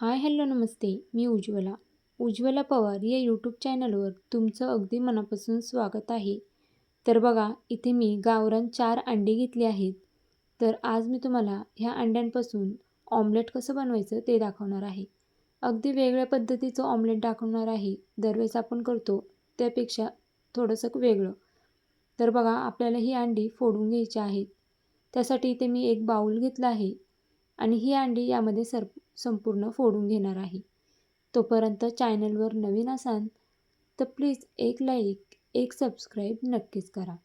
हाय hello नमस्ते. मी उज्ज्वला. उज्ज्वला पवार या यूट्यूब चॅनलवर तुमचं अगदी मनापासून स्वागत आहे. तर बघा इथे मी गावरान चार अंडी घेतली आहेत. तर आज मी तुम्हाला ह्या अंड्यांपासून ऑमलेट कसं बनवायचं ते दाखवणार आहे. अगदी वेगळ्या पद्धतीचं ऑमलेट दाखवणार आहे. दरवेळेस आपण करतो त्यापेक्षा थोडंसं वेगळं. तर बघा आपल्याला ही अंडी फोडून घ्यायची आहेत. त्यासाठी इथे मी एक बाऊल घेतला आहे. आणि ही अंडी यामध्ये सर संपूर्ण फोडून घेणार आहे. तोपर्यंत चॅनलवर नवीन असाल तर प्लीज एक लाईक एक सबस्क्राईब नक्कीच करा.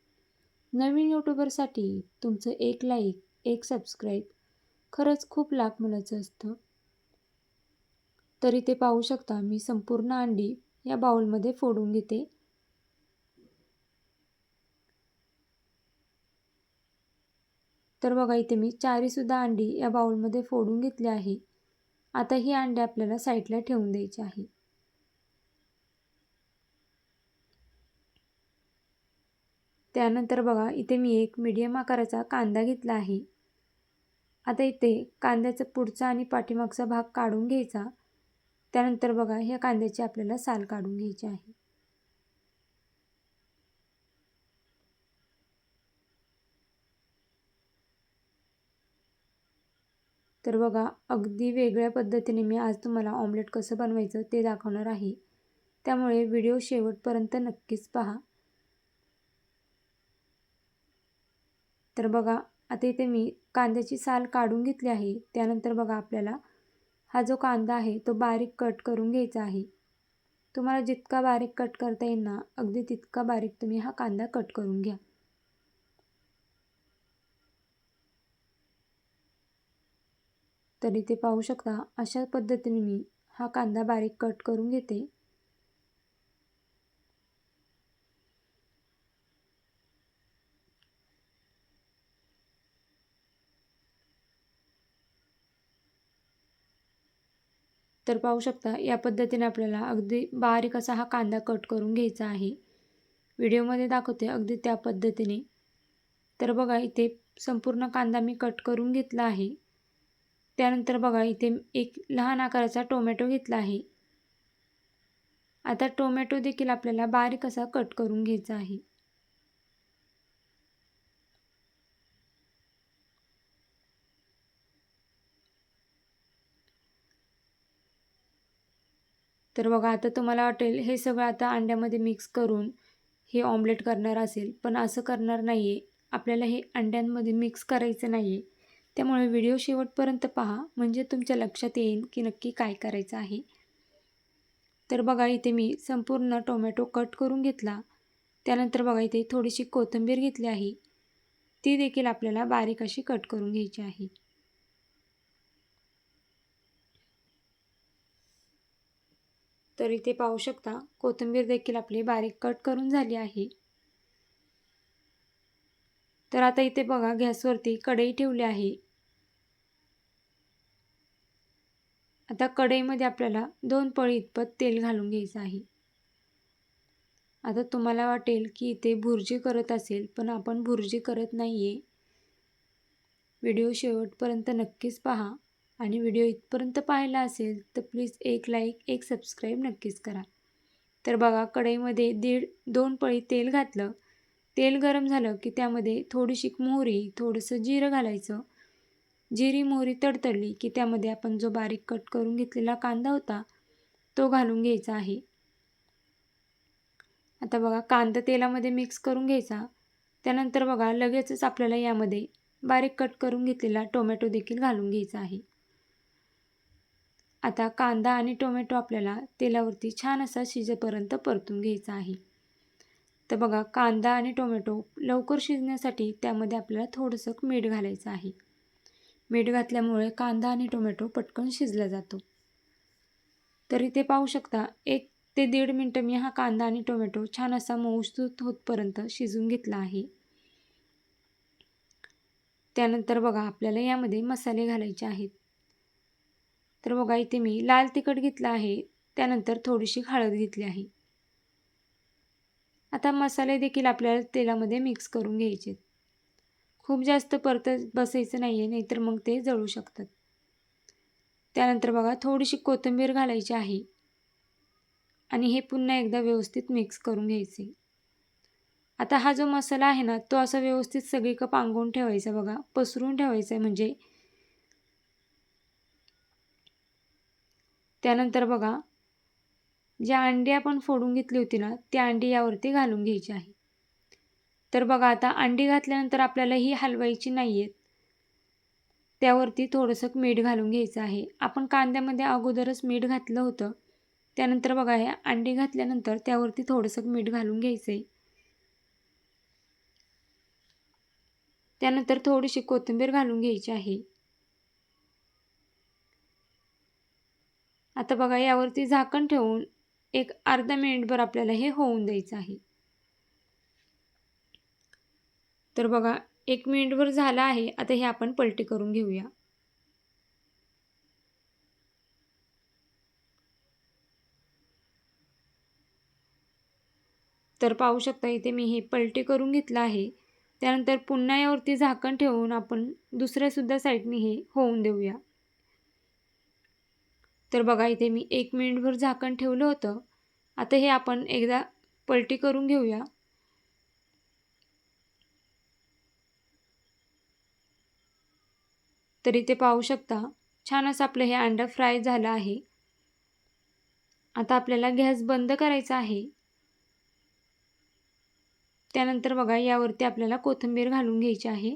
नवीन यूट्यूबरसाठी तुमचं एक लाईक एक सबस्क्राईब खरंच खूप लाख मुलाचं असतं. तरी ते पाहू शकता मी संपूर्ण अंडी या बाउलमध्ये फोडून घेते. तर बघा इथे मी चारीसुद्धा अंडी या बाउलमध्ये फोडून घेतली आहे. आता ही अंडी आपल्याला साईडला ठेवून द्यायची आहे. त्यानंतर बघा इथे मी एक मीडियम आकाराचा कांदा घेतला आहे. आता इथे कांद्याचा पुढचा आणि पाठीमागचा भाग काढून घ्यायचा. त्यानंतर बघा ह्या कांद्याची आपल्याला साल काढून घ्यायची आहे. तर बघा अगदी वेगळ्या पद्धतीने मी आज तुम्हाला ऑमलेट कसं बनवायचं ते दाखवणार आहे. त्यामुळे व्हिडिओ शेवटपर्यंत नक्कीच पहा. तर बघा आता इथे मी कांद्याची साल काढून घेतली आहे. त्यानंतर बघा आपल्याला हा जो कांदा आहे तो बारीक कट करून घ्यायचा आहे. तुम्हाला जितका बारीक कट करता येईल ना अगदी तितका बारीक तुम्ही हा कांदा कट करून घ्या. तर इथे पाहू शकता अशा पद्धतीने मी हा कांदा बारीक कट करून घेते. तर पाहू शकता या पद्धतीने आपल्याला अगदी बारीक असा हा कांदा कट करून घ्यायचा आहे. व्हिडिओमध्ये दाखवते अगदी त्या पद्धतीने. तर बघा इथे संपूर्ण कांदा मी कट करून घेतला आहे. त्यानंतर बघा इथे एक लहान आकाराचा टोमॅटो घेतला आहे. आता टोमॅटो देखील आपल्याला बारीक असा कट करून घ्यायचा आहे. तर बघा आता तुम्हाला वाटेल हे सगळं आता अंड्यामध्ये मिक्स करून हे ऑमलेट करणार असेल पण असं करणार नाही आहे आपल्याला हे अंड्यांमध्ये मिक्स करायचं नाही आहे त्यामुळे व्हिडिओ शेवटपर्यंत पहा. म्हणजे तुमच्या लक्षात येईल की नक्की काय करायचं आहे. तर बघा इथे मी संपूर्ण टोमॅटो कट करून घेतला. त्यानंतर बघा इथे थोडीशी कोथिंबीर घेतली आहे. ती देखील आपल्याला बारीक अशी कट करून घ्यायची आहे. तर इथे पाहू शकता कोथिंबीर देखील आपली बारीक कट करून झाली आहे. तर आता इथे बघा गॅसवरती कढई ठेवली आहे. आता कढईमध्ये आपल्याला दोन पळी इतपत तेल घालून घ्यायचं आहे. आता तुम्हाला वाटेल की इथे भुर्जी करत असेल पण आपण भुर्जी करत नाही आहे व्हिडिओ शेवटपर्यंत नक्कीच पहा आणि व्हिडिओ इथपर्यंत पाहिला असेल तर प्लीज एक लाईक एक सबस्क्राईब नक्कीच करा. तर बघा कढईमध्ये दीड दोन पळी तेल घातलं. तेल गरम झालं की त्यामध्ये थोडीशी मोहरी थोडंसं जिरं घालायचं. जिरी मोहरी तडतडली की त्यामध्ये आपण जो बारीक कट करून घेतलेला कांदा होता तो घालून घ्यायचा आहे. आता बघा कांदा तेलामध्ये मिक्स करून घ्यायचा. त्यानंतर बघा लगेचच आपल्याला यामध्ये बारीक कट करून घेतलेला टोमॅटो देखील घालून घ्यायचा आहे. आता कांदा आणि टोमॅटो आपल्याला तेलावरती छान असा शिजेपर्यंत परतून घ्यायचा आहे. तर बघा कांदा आणि टोमॅटो लवकर शिजण्यासाठी त्यामध्ये आपल्याला थोडंसं मीठ घालायचं आहे. मीठ घातल्यामुळे कांदा आणि टोमॅटो पटकन शिजला जातो. तर इथे पाहू शकता एक ते दीड मिनटं मी हा कांदा आणि टोमॅटो छान असा मऊसूत होतपर्यंत शिजून घेतला आहे. त्यानंतर बघा आपल्याला यामध्ये मसाले घालायचे आहेत. तर बघा इथे मी लाल तिखट घेतलं आहे. त्यानंतर थोडीशी हळद घेतली आहे. आता मसाले देखील आपल्याला तेलामध्ये मिक्स करून घ्यायचे खूप जास्त परत बसायचं नाही आहे नाहीतर मग ते जळू शकतात. त्यानंतर बघा थोडीशी कोथिंबीर घालायची आहे. आणि हे पुन्हा एकदा व्यवस्थित मिक्स करून घ्यायचे. आता हा जो मसाला आहे ना तो असा व्यवस्थित सगळीकडं पांगवून ठेवायचा बघा. पसरून ठेवायचा आहे म्हणजे. त्यानंतर बघा ज्या अंडी आपण फोडून घेतली होती ना त्या अंडी यावरती घालून घ्यायची आहे. तर बघा आता अंडी घातल्यानंतर आपल्याला ही हलवायची नाही आहेत त्यावरती थोडंसं मीठ घालून घ्यायचं आहे. आपण कांद्यामध्ये अगोदरच मीठ घातलं होतं. त्यानंतर बघा हे अंडी घातल्यानंतर त्यावरती थोडंसं मीठ घालून घ्यायचं आहे त्यानंतर थोडीशी कोथिंबीर घालून घ्यायची आहे. आता बघा यावरती झाकण ठेवून एक अर्धा मिनिटभर आपल्याला हे होऊन द्यायचं आहे. तर बघा एक मिनिटभर झालं आहे. आता हे आपण पलटी करून घेऊया. तर पाहू शकता इथे मी हे पलटी करून घेतलं आहे. त्यानंतर पुन्हा यावरती झाकण ठेवून आपण दुसऱ्यासुद्धा साईडने हे होऊन देऊया. तर बघा इथे मी एक मिनिटभर झाकण ठेवलं होतं. आता हे आपण एकदा पलटी करून घेऊया. तर इथे पाहू शकता छान असं आपलं हे अंडा फ्राय झालं आहे. आता आपल्याला गॅस बंद करायचा आहे. त्यानंतर बघा यावरती आपल्याला कोथिंबीर घालून घ्यायची आहे.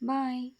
Bye.